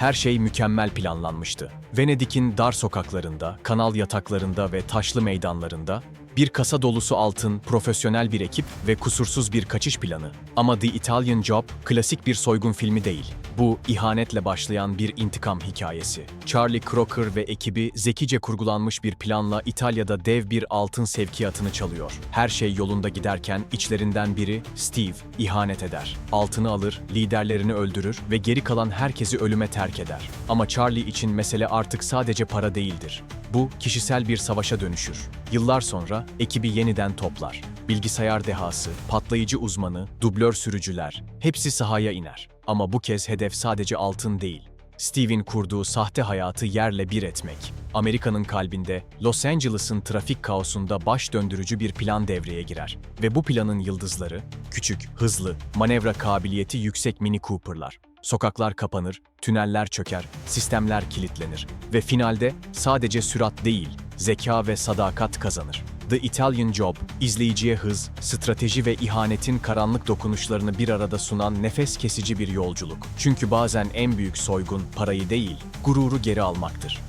Her şey mükemmel planlanmıştı. Venedik'in dar sokaklarında, kanal yataklarında ve taşlı meydanlarında bir kasa dolusu altın, profesyonel bir ekip ve kusursuz bir kaçış planı. Ama The Italian Job klasik bir soygun filmi değil. Bu ihanetle başlayan bir intikam hikayesi. Charlie Crocker ve ekibi zekice kurgulanmış bir planla İtalya'da dev bir altın sevkiyatını çalıyor. Her şey yolunda giderken içlerinden biri Steve ihanet eder. Altını alır, liderlerini öldürür ve geri kalan herkesi ölüme terk eder. Ama Charlie için mesele artık sadece para değildir. Bu kişisel bir savaşa dönüşür. Yıllar sonra ekibi yeniden toplar. Bilgisayar dehası, patlayıcı uzmanı, dublör sürücüler hepsi sahaya iner. Ama bu kez hedef sadece altın değil. Steve'in kurduğu sahte hayatı yerle bir etmek. Amerika'nın kalbinde Los Angeles'ın trafik kaosunda baş döndürücü bir plan devreye girer. Ve bu planın yıldızları, küçük, hızlı, manevra kabiliyeti yüksek Mini Cooper'lar. Sokaklar kapanır, tüneller çöker, sistemler kilitlenir ve finalde sadece sürat değil, zeka ve sadakat kazanır. The Italian Job, izleyiciye hız, strateji ve ihanetin karanlık dokunuşlarını bir arada sunan nefes kesici bir yolculuk. Çünkü bazen en büyük soygun parayı değil, gururu geri almaktır.